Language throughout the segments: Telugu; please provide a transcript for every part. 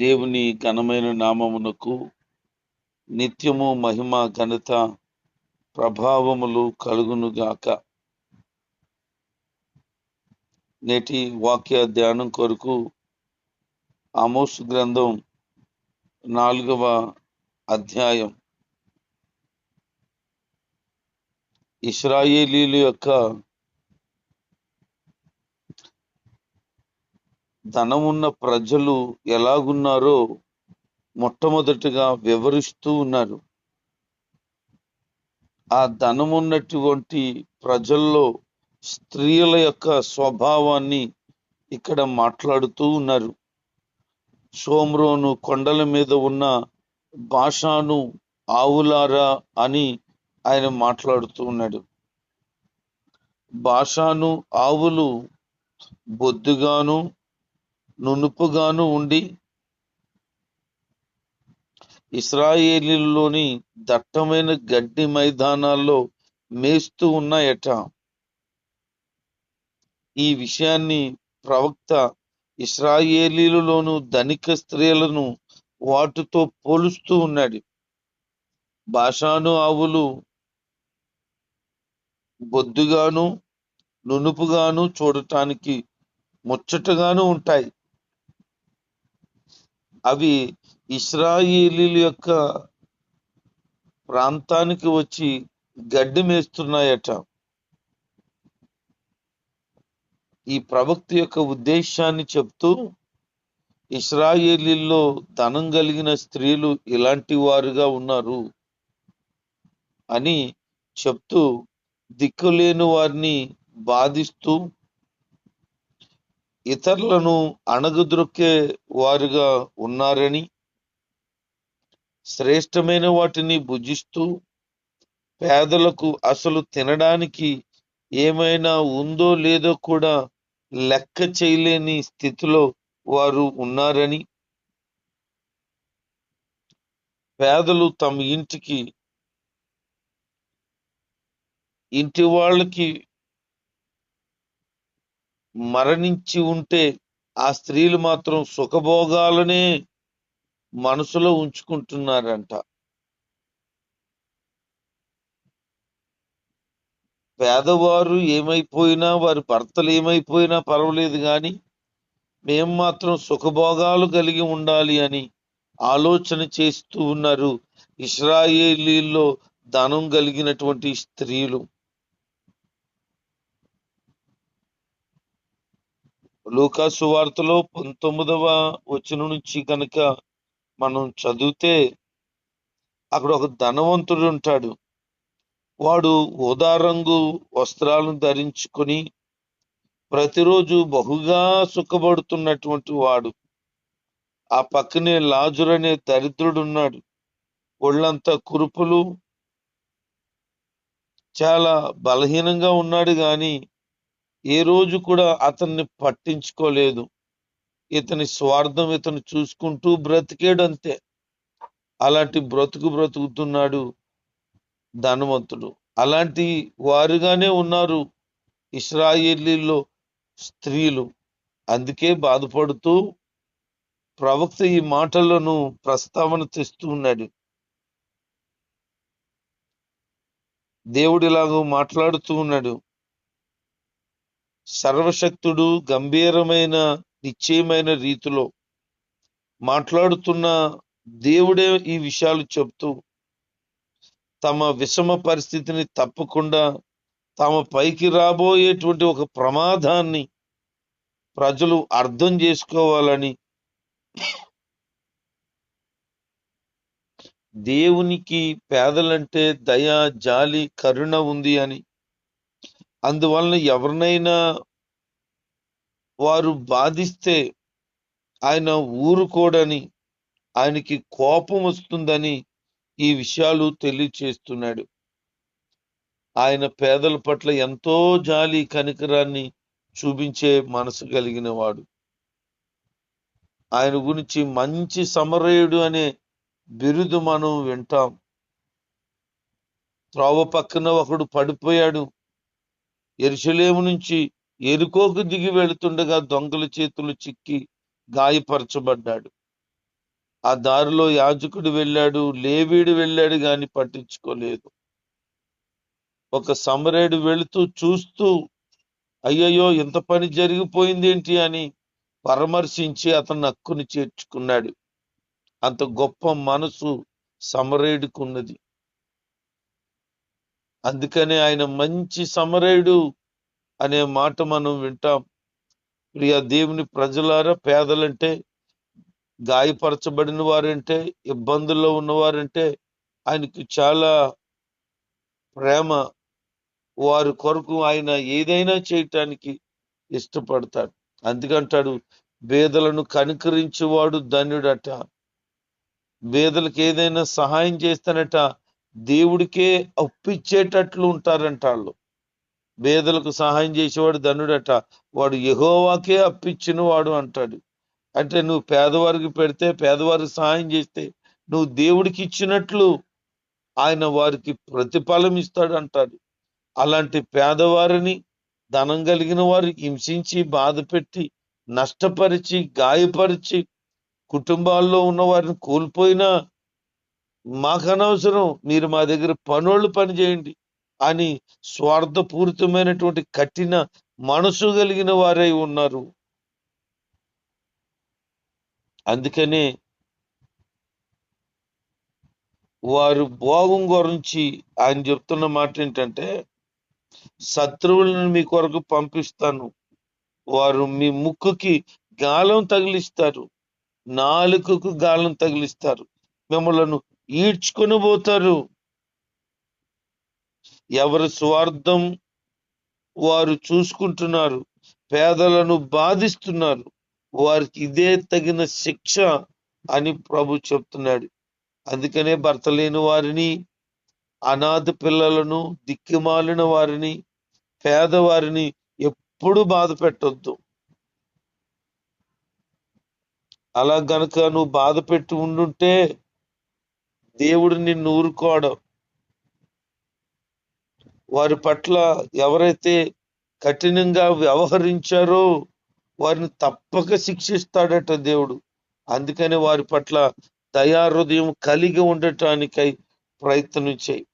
దేవుని ఘనమైన నామమునకు నిత్యము మహిమ ఘనత ప్రభావములు కలుగునుగాక నేటి వాక్య ధ్యానం కొరకు ఆమోస్ గ్రంథం నాలుగవ అధ్యాయం. ఇస్రాయేలీల యొక్క ధనమున్న ప్రజలు ఎలాగున్నారో మొట్టమొదటిగా వివరిస్తూ ఉన్నారు. ఆ ధనమున్నటువంటి ప్రజల్లో స్త్రీల యొక్క స్వభావాన్ని ఇక్కడ మాట్లాడుతూ ఉన్నారు. సోమ్రోను కొండల మీద ఉన్న భాషాను ఆవులారా అని ఆయన మాట్లాడుతూ ఉన్నాడు. భాషాను ఆవులు బొద్దుగాను నునుపుగాను ఉండి ఇస్రాయేలీలోని దట్టమైన గడ్డి మైదానాల్లో మేస్తూ ఉన్నాయట ఈ విషయాన్ని ప్రవక్త ఇస్రాయేలీలలోను ధనిక స్త్రీలను వాటితో పోలుస్తూ ఉన్నాడు. భాషాను ఆవులు బొద్దుగాను నునుపుగాను చూడటానికి ముచ్చటగాను ఉంటాయి. అవి ఇస్రాయిలీల యొక్క ప్రాంతానికి వచ్చి గడ్డి మేస్తున్నాయట. ఈ ప్రవక్త యొక్క ఉద్దేశాన్ని చెప్తూ ఇస్రాయేలీల్లో ధనం కలిగిన స్త్రీలు ఇలాంటి వారుగా ఉన్నారు అని చెప్తూ దిక్కులేని వారిని బాధిస్తూ ఇతరులను అణగద్రొక్కే వారుగా ఉన్నారని శ్రేష్టమైన వాటిని భుజిస్తూ పేదలకు అసలు తినడానికి ఏమైనా ఉందో లేదో కూడా లెక్క చేయలేని స్థితిలో వారు ఉన్నారని పేదలు తమ ఇంటికి ఇంటి వాళ్ళకి మరణించి ఉంటే ఆ స్త్రీలు మాత్రం సుఖభోగాలనే మనసులో ఉంచుకుంటున్నారంట. పేదవారు ఏమైపోయినా వారి భర్తలు ఏమైపోయినా పర్వాలేదు కానీ మేము మాత్రం సుఖభోగాలు కలిగి ఉండాలి అని ఆలోచన చేస్తూ ఉన్నారు. ఇస్రాయేలీల్లో ధనం కలిగినటువంటి స్త్రీలు. లూకాసు వార్తలో పంతొమ్మిదవ వచనం నుంచి కనుక మనం చదివితే అక్కడ ఒక ధనవంతుడు ఉంటాడు. వాడు ఊదారంగు వస్త్రాలను ధరించుకొని ప్రతిరోజు బహుగా సుఖపడుతున్నటువంటి వాడు. ఆ పక్కనే లాజుర్ అనే దరిద్రుడు ఉన్నాడు. ఒళ్ళంతా కురుపులు చాలా బలహీనంగా ఉన్నాడు కానీ ఏ రోజు కూడా అతన్ని పట్టించుకోలేదు. ఇతని స్వార్థం ఇతను చూసుకుంటూ బ్రతికేడు అంతే అలాంటి బ్రతుకు బ్రతుకుతున్నాడు ధనవంతుడు. అలాంటి వారుగానే ఉన్నారు ఇస్రాయేలీలో స్త్రీలు. అందుకే బాధపడుతూ ప్రవక్త ఈ మాటలను ప్రస్తావన తెస్తూ ఉన్నాడు. దేవుడు దేవుడిలాగో మాట్లాడుతూ ఉన్నాడు. సర్వశక్తుడు గంభీరమైన నిశ్చయమైన రీతిలో మాట్లాడుతున్న దేవుడే ఈ విషయాలు చెప్తూ తమ విషమ పరిస్థితిని తప్పకుండా తమ పైకి రాబోయేటువంటి ఒక ప్రమాదాన్ని ప్రజలు అర్థం చేసుకోవాలని దేవునికి పేదలంటే దయ జాలి కరుణ ఉంది అని అందువలన ఎవరినైనా వారు బాధిస్తే ఆయన ఊరుకోడని ఆయనకి కోపం వస్తుందని ఈ విషయాలు తెలియచేస్తున్నాడు. ఆయన పేదల పట్ల ఎంతో జాలి కనికరాన్ని చూపించే మనసు కలిగిన వాడు ఆయన గురించి మంచి సమరయుడు అనే బిరుదు మనం వింటాం. త్రోవ పక్కన ఒకడు పడిపోయాడు. ఎరుసలేము నుంచి ఎరుకోకు దిగి వెళుతుండగా దొంగల చేతులు చిక్కి గాయపరచబడ్డాడు. ఆ దారిలో యాజకుడు వెళ్ళాడు లేవీడు వెళ్ళాడు గాని పట్టించుకోలేదు. ఒక సమరేడు వెళుతూ చూస్తూ అయ్యయ్యో ఇంత పని జరిగిపోయింది ఏంటి అని పరామర్శించి అతను హక్కుని చేర్చుకున్నాడు. అంత గొప్ప మనసు సమరేడుకున్నది అందుకనే ఆయన మంచి సమరయుడు అనే మాట మనం వింటాం. ప్రియ దేవుని ప్రజలారా పేదలంటే గాయపరచబడిన వారంటే ఇబ్బందుల్లో ఉన్నవారంటే ఆయనకి చాలా ప్రేమ వారి కొరకు ఆయన ఏదైనా చేయటానికి ఇష్టపడతాడు. అందుకంటాడు బేదలను కనుకరించేవాడు ధన్యుడట. బేదలకు ఏదైనా సహాయం చేస్తానట. దేవుడికే అప్పిచ్చేటట్లు ఉంటారంట వాళ్ళు. పేదలకు సహాయం చేసేవాడు ధనుడట. వాడు యహోవాకే అప్పిచ్చిన వాడు అంటాడు. అంటే నువ్వు పేదవారికి పెడితే పేదవారికి సహాయం చేస్తే నువ్వు దేవుడికి ఇచ్చినట్లు ఆయన వారికి ప్రతిఫలం ఇస్తాడు అంటాడు. అలాంటి పేదవారిని ధనం కలిగిన వారు హింసించి బాధ పెట్టి నష్టపరిచి గాయపరిచి కుటుంబాల్లో ఉన్న వారిని కోల్పోయినా మాకనవసరం. మీరు మా దగ్గర పనోళ్ళు పని చేయండి అని స్వార్థపూరితమైనటువంటి కఠిన మనసు కలిగిన వారై ఉన్నారు. అందుకనే వారు భోగం గురించి ఆయన చెప్తున్న మాట ఏంటంటే శత్రువులను మీ కొరకు పంపిస్తాను. వారు మీ ముక్కుకి గాలం తగిలిస్తారు. నాలుకకు గాలం తగిలిస్తారు. మిమ్మలను ఈడ్చుకొని పోతారు. ఎవరి స్వార్థం వారు చూసుకుంటున్నారు. పేదలను బాధిస్తున్నారు. వారికి ఇదే తగిన శిక్ష అని ప్రభు చెప్తున్నాడు. అందుకనే భర్త లేని వారిని అనాథ పిల్లలను దిక్కిమాలిన వారిని పేదవారిని ఎప్పుడు బాధ పెట్టొద్దు. అలా గనక నువ్వు బాధ పెట్టి ఉండుంటే దేవుడు నిన్ను ఊరుకోవడం వారి పట్ల ఎవరైతే కఠినంగా వ్యవహరించారో వారిని తప్పక శిక్షిస్తాడట దేవుడు. అందుకని వారి పట్ల దయా హృదయం కలిగి ఉండటానికై ప్రయత్నం చేయి.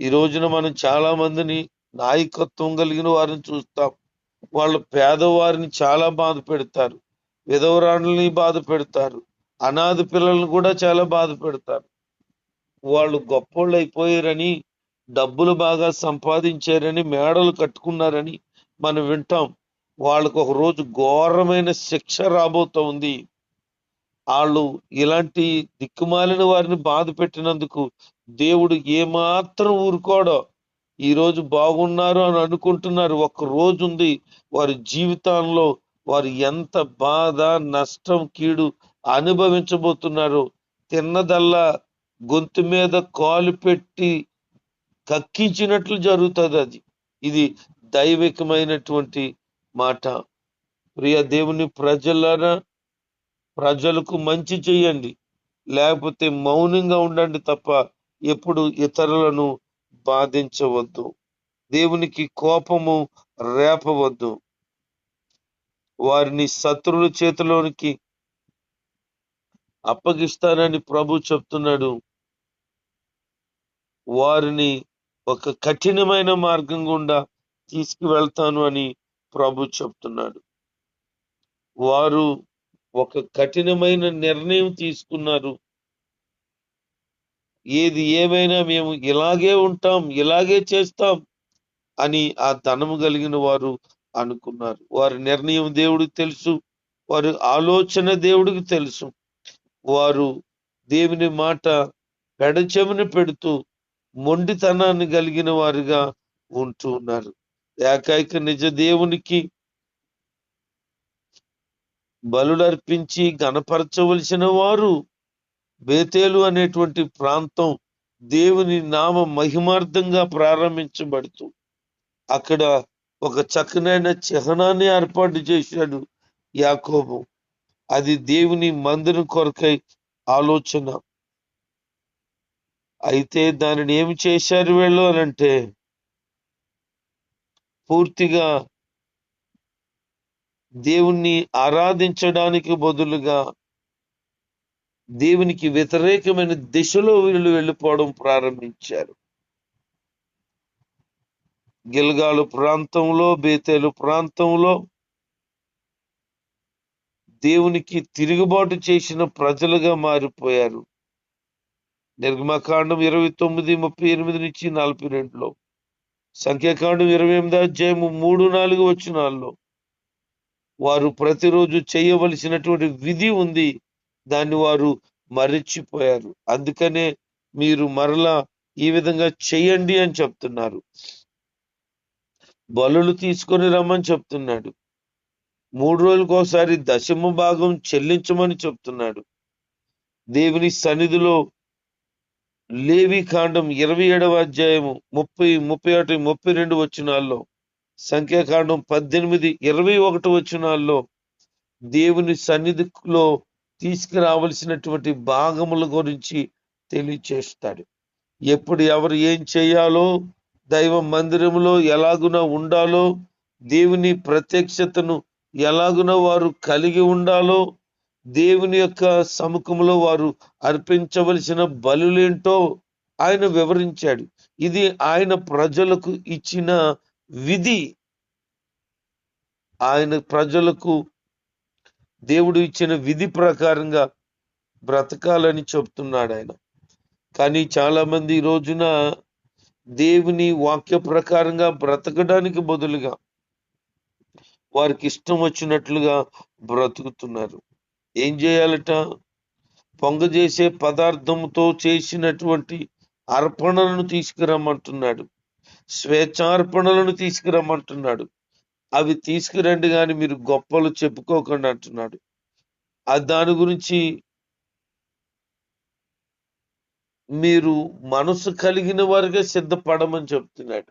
ఈ రోజున మనం చాలా మందిని నాయకత్వం కలిగిన వారిని చూస్తాం. వాళ్ళు పేదవారిని చాలా బాధ పెడతారు. విధవరాణుల్ని బాధ పెడతారు. అనాథ పిల్లల్ని కూడా చాలా బాధ పెడతారు. వాళ్ళు గొప్పోళ్ళు అయిపోయారని డబ్బులు బాగా సంపాదించారని మేడలు కట్టుకున్నారని మనం వింటాం. వాళ్ళకు ఒక రోజు ఘోరమైన శిక్ష రాబోతోంది వాళ్ళు ఇలాంటి దిక్కుమాలిన వారిని బాధ పెట్టినందుకు దేవుడు ఏమాత్రం ఊరుకోడో. ఈ రోజు బాగున్నారు అని అనుకుంటున్నారు. ఒక రోజు ఉంది వారి జీవితంలో వారు ఎంత బాధ నష్టం కీడు అనుభవించబోతున్నారు. తిన్నదల్లా గొంతు మీద కాలు పెట్టి కక్కించినట్లు జరుగుతుంది అది. ఇది దైవికమైనటువంటి మాట. ప్రియ దేవుని ప్రజలారా ప్రజలకు మంచి చేయండి. లేకపోతే మౌనంగా ఉండండి తప్ప ఎప్పుడు ఇతరులను బాధించవద్దు. దేవునికి కోపము రేపవద్దు. వారిని శత్రువుల చేతిలోనికి అప్పగిస్తానని ప్రభు చెప్తున్నాడు. వారిని ఒక కఠినమైన మార్గం గుండా తీసుకువెళ్తాను అని ప్రభు చెప్తున్నాడు. వారు ఒక కఠినమైన నిర్ణయం తీసుకున్నారు. ఏది ఏమైనా మేము ఇలాగే ఉంటాం ఇలాగే చేస్తాం అని ఆ ధనము కలిగిన వారు అనుకున్నారు. వారి నిర్ణయం దేవుడికి తెలుసు వారి ఆలోచన దేవుడికి తెలుసు. వారు దేవుని మాట పెడచెవిన పెడుతూ మొండితనాన్ని కలిగిన వారుగా ఉంటూ ఉన్నారు. ఏకైక నిజ దేవునికి బలులర్పించి గణపరచవలసిన వారు బేతేలు అనేటువంటి ప్రాంతం దేవుని నామ మహిమార్థంగా ప్రారంభించబడుతూ అక్కడ ఒక చక్కనైన చిహ్నాన్ని ఏర్పాటు చేశాడు యాకోబు. అది దేవుని మందిరం కొరకై ఆలోచన. అయితే దానిని ఏమి చేశారు వీళ్ళు అని అంటే పూర్తిగా దేవుణ్ణి ఆరాధించడానికి బదులుగా దేవునికి వ్యతిరేకమైన దిశలో వీళ్ళు వెళ్ళిపోవడం ప్రారంభించారు. గిల్గాలు ప్రాంతంలో బేతేలు ప్రాంతంలో దేవునికి తిరుగుబాటు చేసిన ప్రజలుగా మారిపోయారు. నిర్గమకాండం ఇరవై తొమ్మిది ముప్పై ఎనిమిది నుంచి నలభై రెండులో. సంఖ్యాకాండం ఇరవై ఎనిమిది అధ్యాయము మూడు నాలుగు వచ్చినాల్లో వారు ప్రతిరోజు చేయవలసినటువంటి విధి ఉంది. దాన్ని వారు మరిచిపోయారు. అందుకనే మీరు మరలా ఈ విధంగా చేయండి అని చెప్తున్నారు. బలులు తీసుకొని రమ్మని చెప్తున్నాడు. మూడు రోజులకు ఒకసారి దశమ భాగం చెల్లించమని చెప్తున్నాడు. దేవుని సన్నిధిలో లేవి కాండం ఇరవై ఏడవ అధ్యాయము ముప్పై ముప్పై ఒకటి ముప్పై రెండు వచనాల్లో సంఖ్యాకాండం పద్దెనిమిది ఇరవై ఒకటి వచనాల్లో దేవుని సన్నిధిలో తీసుకురావలసినటువంటి భాగముల గురించి తెలియచేస్తాడు. ఎప్పుడు ఎవరు ఏం చేయాలో దైవ మందిరంలో ఎలాగున ఉండాలో దేవుని ప్రత్యక్షతను ఎలాగున వారు కలిగి ఉండాలో దేవుని యొక్క సముఖంలో వారు అర్పించవలసిన బలులేంటో ఆయన వివరించాడు. ఇది ఆయన ప్రజలకు ఇచ్చిన విధి. ఆయన ప్రజలకు దేవుడు ఇచ్చిన విధి ప్రకారంగా బ్రతకాలని చెప్తున్నాడు ఆయన. కానీ చాలా మంది ఈ రోజున దేవుని వాక్య ప్రకారంగా బ్రతకడానికి బదులుగా వారికి ఇష్టం వచ్చినట్లుగా బ్రతుకుతున్నారు. ఏం చేయాలట? పొంగ చేసే పదార్థంతో చేసినటువంటి అర్పణలను తీసుకురమ్మంటున్నాడు. స్వేచ్ఛార్పణలను తీసుకురమ్మంటున్నాడు. అవి తీసుకురండి కానీ మీరు గొప్పలు చెప్పుకోకండి అంటున్నాడు. దాని గురించి మీరు మనసు కలిగిన వారిగా సిద్ధపడమని చెప్తున్నాడు.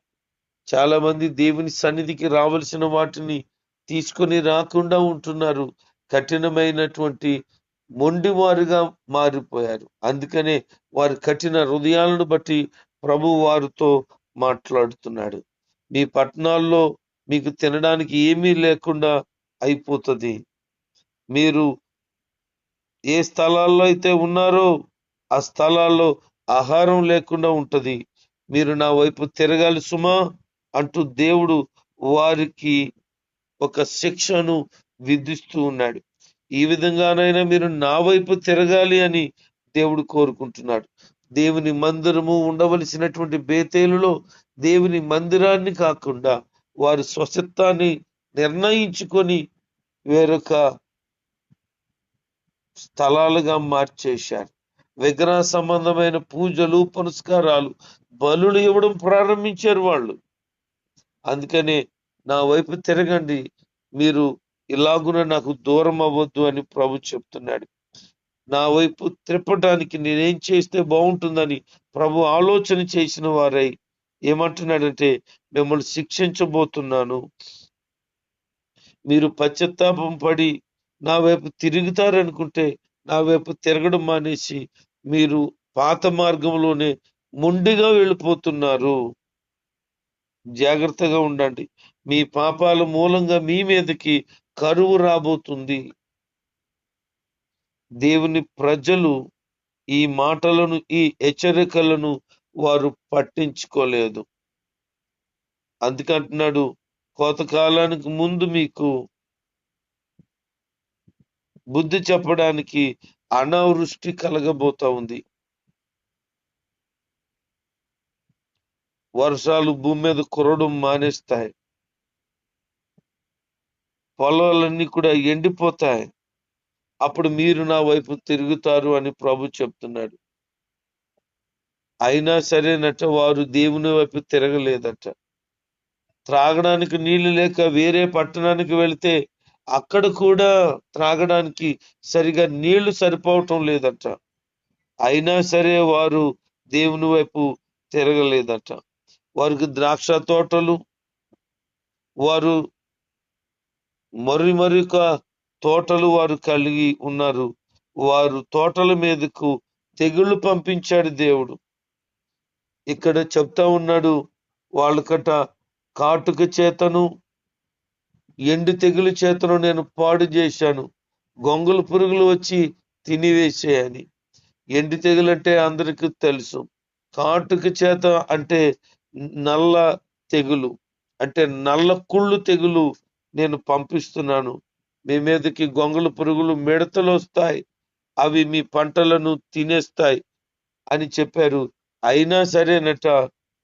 చాలా మంది దేవుని సన్నిధికి రావలసిన వాటిని తీసుకొని రాకుండా ఉంటున్నారు. కఠినమైనటువంటి మొండివారుగా మారిపోయారు. అందుకనే వారి కఠిన హృదయాలను బట్టి ప్రభు వారితో మాట్లాడుతున్నాడు. మీ పట్టణాల్లో మీకు తినడానికి ఏమీ లేకుండా అయిపోతుంది. మీరు ఏ స్థలాల్లో అయితే ఉన్నారో ఆ స్థలాల్లో ఆహారం లేకుండా ఉంటుంది. మీరు నా వైపు తిరగాలి సుమా అంటూ దేవుడు వారికి ఒక శిక్షను విధిస్తూ ఉన్నాడు. ఈ విధంగానైనా మీరు నా వైపు తిరగాలి అని దేవుడు కోరుకుంటున్నాడు. దేవుని మందిరము ఉండవలసినటువంటి బేతేలులో దేవుని మందిరాన్ని కాకుండా వారి స్వచ్ఛత్వాన్ని నిర్ణయించుకొని వేరొక స్థలాలుగా మార్చేశారు. విగ్రహ సంబంధమైన పూజలు పునస్కారాలు బలులు ఇవ్వడం ప్రారంభించారు వాళ్ళు. అందుకనే నా వైపు తిరగండి. మీరు ఇలాగున నాకు దూరం అవ్వద్దు అని ప్రభు చెప్తున్నాడు. నా వైపు త్రిప్పటానికి నేనేం చేస్తే బాగుంటుందని ప్రభు ఆలోచన చేసిన వారై ఏమంటున్నాడంటే మిమ్మల్ని శిక్షించబోతున్నాను. మీరు పశ్చత్తాపం పడి నా వైపు తిరుగుతారనుకుంటే నా వైపు తిరగడం మానేసి మీరు పాత మార్గంలోనే మొండిగా వెళ్ళిపోతున్నారు. జాగ్రత్తగా ఉండండి. మీ పాపాల మూలంగా మీ మీదకి కరువు రాబోతుంది. దేవుని ప్రజలు ఈ మాటలను ఈ హెచ్చరికలను వారు పట్టించుకోలేదు. అందుకంటున్నాడు కోతకాలానికి ముందు మీకు బుద్ధి చెప్పడానికి అనావృష్టి కలగబోతా ఉంది. వర్షాలు భూమి మీద కురవడం మానేస్తాయి. పొలాలన్నీ కూడా ఎండిపోతాయి. అప్పుడు మీరు నా వైపు తిరుగుతారు అని ప్రభు చెప్తున్నాడు. అయినా సరేనట వారు దేవుని వైపు తిరగలేదట. త్రాగడానికి నీళ్ళు లేక వేరే పట్టణానికి వెళితే అక్కడ కూడా త్రాగడానికి సరిగా నీళ్ళు సరిపోవటం లేదట. అయినా సరే వారు దేవుని వైపు తిరగలేదట. వారికి ద్రాక్ష తోటలు వారు మరి మరొక తోటలు వారు కలిగి ఉన్నారు. వారు తోటల మీదకు తెగుళ్ళు పంపించాడు దేవుడు. ఇక్కడ చెప్తా ఉన్నాడు వాళ్ళకట కాటుక చేతను ఎండు తెగులు చేతను నేను పాడు చేశాను. గొంగలు పురుగులు వచ్చి తినివేసేయని. ఎండు తెగులు అంటే అందరికీ తెలుసు. కాటుక చేత అంటే నల్ల తెగులు అంటే నల్ల కుళ్ళు తెగులు నేను పంపిస్తున్నాను. మీ మీదకి గొంగళ పురుగులు మిడతలు వస్తాయి. అవి మీ పంటలను తినేస్తాయి అని చెప్పారు. అయినా సరేనట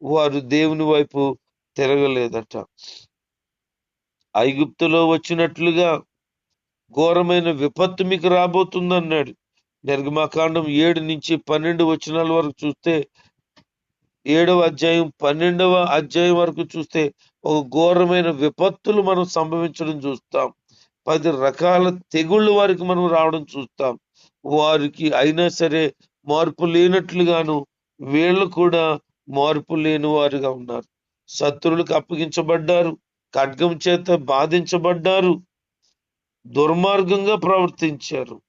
వారు దేవుని వైపు తిరగలేదట. ఐగుప్తులో వచ్చినట్లుగా ఘోరమైన విపత్తు మీకు రాబోతుందన్నాడు. నిర్గమాకాండం ఏడు నుంచి పన్నెండు వచనాల వరకు చూస్తే ఏడవ అధ్యాయం పన్నెండవ అధ్యాయం వరకు చూస్తే ఒక ఘోరమైన విపత్తులు మనం సంభవించడం చూస్తాం. పది రకాల తెగుళ్ళు వారికి మనం రావడం చూస్తాం. వారికి అయినా సరే మార్పు లేనట్లుగాను వీళ్ళు కూడా మార్పు లేని వారుగా ఉన్నారు. శత్రువులకు అప్పగించబడ్డారు. ఖడ్గం చేత బాధించబడ్డారు. దుర్మార్గంగా ప్రవర్తించారు.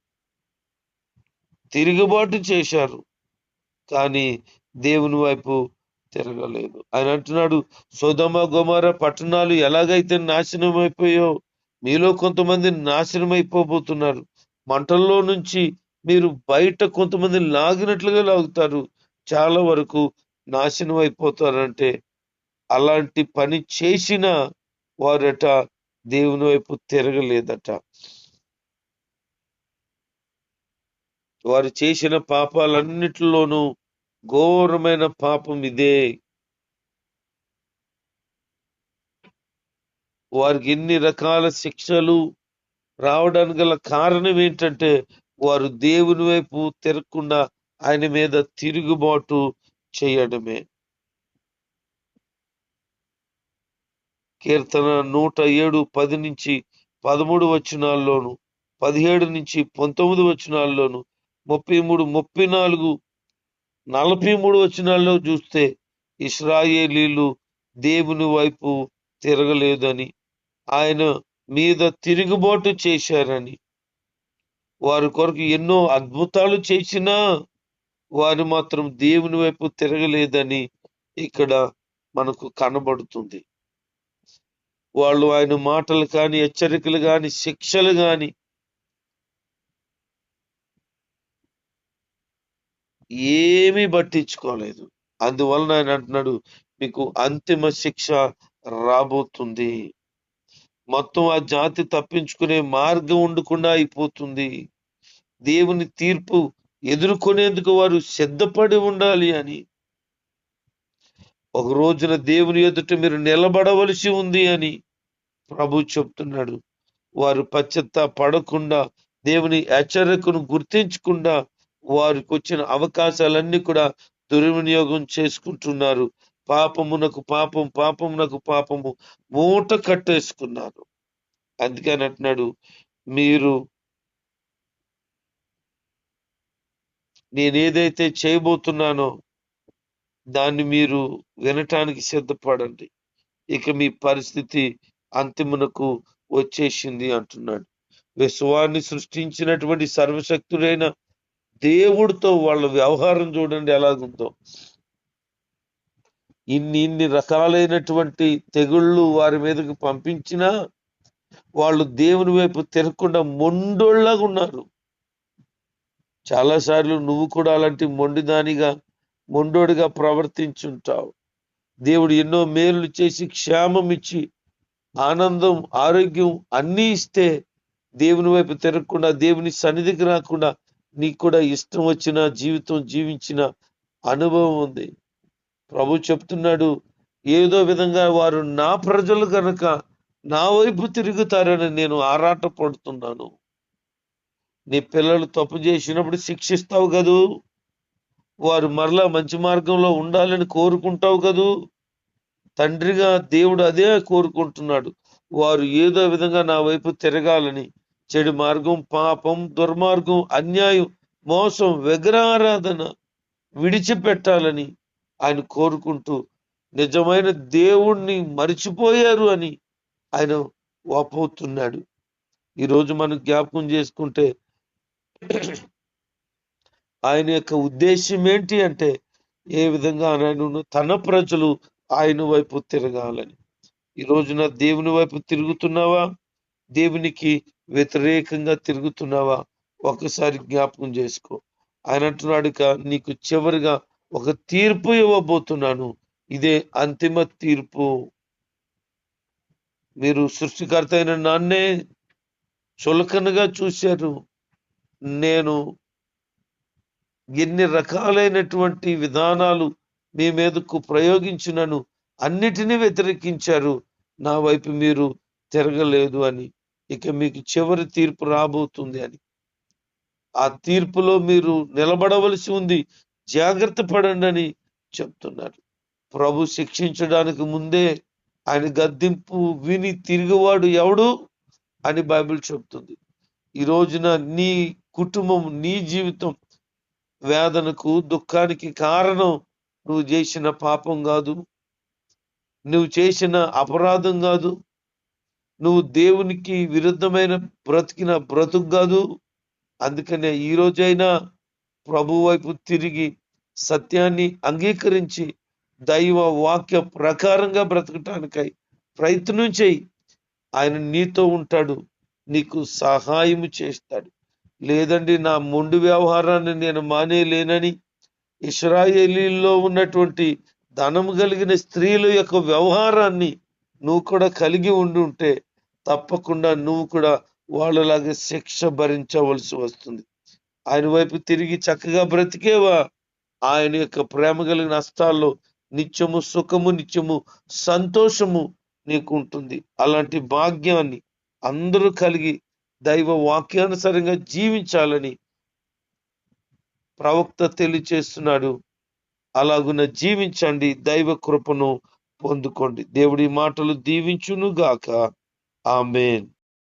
తిరుగుబాటు చేశారు. కానీ దేవుని వైపు తిరగలేదు ఆయన అంటున్నాడు సోదమ గుమార పట్టణాలు ఎలాగైతే నాశనం అయిపోయో మీలో కొంతమంది నాశనం అయిపోబోతున్నారు మంటల్లో నుంచి మీరు బయట కొంతమంది లాగినట్లుగా లాగుతారు. చాలా వరకు నాశనం అయిపోతారంటే అలాంటి పని చేసిన వారట దేవుని వైపు తిరగలేదట. వారు చేసిన పాపాలన్నిటిలోనూ ఘోరమైన పాపం ఇదే. వారికి ఎన్ని రకాల శిక్షలు రావడానికి గల కారణం ఏంటంటే వారు దేవుని వైపు తిరగకుండా ఆయన మీద తిరుగుబాటు చేయడమే. కీర్తన నూట ఏడు పది నుంచి పదమూడు వచనాల్లోను పదిహేడు నుంచి పంతొమ్మిది వచనాల్లోను ముప్పై మూడు ముప్పై నాలుగు నలభై మూడు వచనాల్లో చూస్తే ఇస్రాయేలీలు దేవుని వైపు తిరగలేదని ఆయన మీద తిరుగుబాటు చేశారని వారి కొరకు ఎన్నో అద్భుతాలు చేసినా వారు మాత్రం దేవుని వైపు తిరగలేదని ఇక్కడ మనకు కనబడుతుంది. వాళ్ళు ఆయన మాటలు కానీ హెచ్చరికలు కానీ శిక్షలు కానీ ఏమీ పట్టించుకోలేదు. అందువలన ఆయన అంటున్నాడు మీకు అంతిమ శిక్ష రాబోతుంది. మొత్తం ఆ జాతి తప్పించుకునే మార్గం ఉండకుండా అయిపోతుంది. దేవుని తీర్పు ఎదుర్కొనేందుకు వారు సిద్ధపడి ఉండాలి అని. ఒక రోజున దేవుని ఎదుట మీరు నిలబడవలసి ఉంది అని ప్రభు చెప్తున్నాడు. వారు పచ్చత్త పడకుండా దేవుని హెచ్చరికను గుర్తించకుండా వారికి వచ్చిన అవకాశాలన్నీ కూడా దుర్వినియోగం చేసుకుంటున్నారు. పాపమునకు పాపం పాపమునకు పాపము మూట కట్టేసుకున్నారు. అందుకని అంటున్నాడు మీరు నేనేదైతే చేయబోతున్నానో దాన్ని మీరు వినటానికి సిద్ధపడండి. ఇక మీ పరిస్థితి అంతిమునకు వచ్చేసింది అంటున్నాడు. విశ్వాన్ని సృష్టించినటువంటి సర్వశక్తుడైన దేవుడితో వాళ్ళ వ్యవహారం చూడండి ఎలాగుందో. ఇన్ని ఇన్ని రకాలైనటువంటి తెగుళ్ళు వారి మీదకి పంపించినా వాళ్ళు దేవుని వైపు తిరగకుండా మొండోళ్ళగా ఉన్నారు. చాలాసార్లు నువ్వు కూడా అలాంటి మొండిదానిగా మొండోడిగా ప్రవర్తించుంటావు. దేవుడు ఎన్నో మేలు చేసి క్షేమం ఇచ్చి ఆనందం ఆరోగ్యం అన్నీ ఇస్తే దేవుని వైపు తిరగకుండా దేవుని సన్నిధికి రాకుండా నీకు కూడా ఇష్టం వచ్చిన జీవితం జీవించిన అనుభవం ఉంది. ప్రభు చెప్తున్నాడు ఏదో విధంగా వారు నా ప్రజలు కనుక నా వైపు తిరుగుతారని నేను ఆరాట పడుతున్నాను. నీ పిల్లలు తప్పు చేసినప్పుడు శిక్షిస్తావు కదూ? వారు మరలా మంచి మార్గంలో ఉండాలని కోరుకుంటావు కదూ? తండ్రిగా దేవుడు అదే కోరుకుంటున్నాడు. వారు ఏదో విధంగా నా వైపు తిరగాలని చెడు మార్గం పాపం దుర్మార్గం అన్యాయం మోసం విగ్రహారాధన విడిచిపెట్టాలని ఆయన కోరుకుంటూ నిజమైన దేవుణ్ణి మరిచిపోయారు అని ఆయన వాపోతున్నాడు. ఈరోజు మనం జ్ఞాపకం చేసుకుంటే ఆయన యొక్క ఉద్దేశం ఏంటి అంటే ఏ విధంగా ఆయనను తన ప్రజలు ఆయన వైపు తిరగాలని. ఈ రోజున దేవుని వైపు తిరుగుతున్నావా? దేవునికి వ్యతిరేకంగా తిరుగుతున్నావా? ఒకసారి జ్ఞాపకం చేసుకో. ఆయన అంటున్నాడు నీకు చివరిగా ఒక తీర్పు ఇవ్వబోతున్నాను. ఇదే అంతిమ తీర్పు. మీరు సృష్టికర్త అయిన నాన్నే చులకనగా చూశారు. నేను ఎన్ని రకాలైనటువంటి విధానాలు మీ మీదకు ప్రయోగించినను అన్నిటినీ వ్యతిరేకించారు. నా వైపు మీరు తిరగలేదు అని. ఇక మీకు చివరి తీర్పు రాబోతుంది అని. ఆ తీర్పులో మీరు నిలబడవలసి ఉంది. జాగ్రత్త పడండి అని చెప్తున్నారు. ప్రభు శిక్షించడానికి ముందే ఆయన గద్దింపు విని తిరిగివాడు ఎవడు అని బైబిల్ చెప్తుంది. ఈ రోజున నీ కుటుంబం నీ జీవితం వేదనకు దుఃఖానికి కారణం నువ్వు చేసిన పాపం కాదు. నువ్వు చేసిన అపరాధం కాదు. నువ్వు దేవునికి విరుద్ధమైన బ్రతికిన బ్రతుకు కాదు. అందుకనే ఈ రోజైనా ప్రభు వైపు తిరిగి సత్యాన్ని అంగీకరించి దైవ వాక్య ప్రకారంగా బ్రతకటానికై ప్రయత్నం చేయి. ఆయన నీతో ఉంటాడు నీకు సహాయం చేస్తాడు. లేదండి నా మొండు వ్యవహారాన్ని నేను మానేయలేనని ఇస్రాయేలీల్లో ఉన్నటువంటి ధనము కలిగిన స్త్రీల యొక్క వ్యవహారాన్ని నువ్వు కూడా కలిగి ఉండి ఉంటే తప్పకుండా నువ్వు కూడా వాళ్ళలాగే శిక్ష భరించవలసి వస్తుంది. ఆయన వైపు తిరిగి చక్కగా బ్రతికేవా? ఆయన యొక్క ప్రేమ కలిగిన హస్తాల్లో నిత్యము సుఖము నిత్యము సంతోషము నీకు ఉంటుంది. అలాంటి భాగ్యాన్ని అందరూ కలిగి దైవ వాక్యానుసారంగా జీవించాలని ప్రవక్త తెలియచేస్తున్నాడు. అలాగున జీవించండి. దైవ కృపను పొందుకోండి. దేవుడి మాటలు దీవించును గాక Oh, amen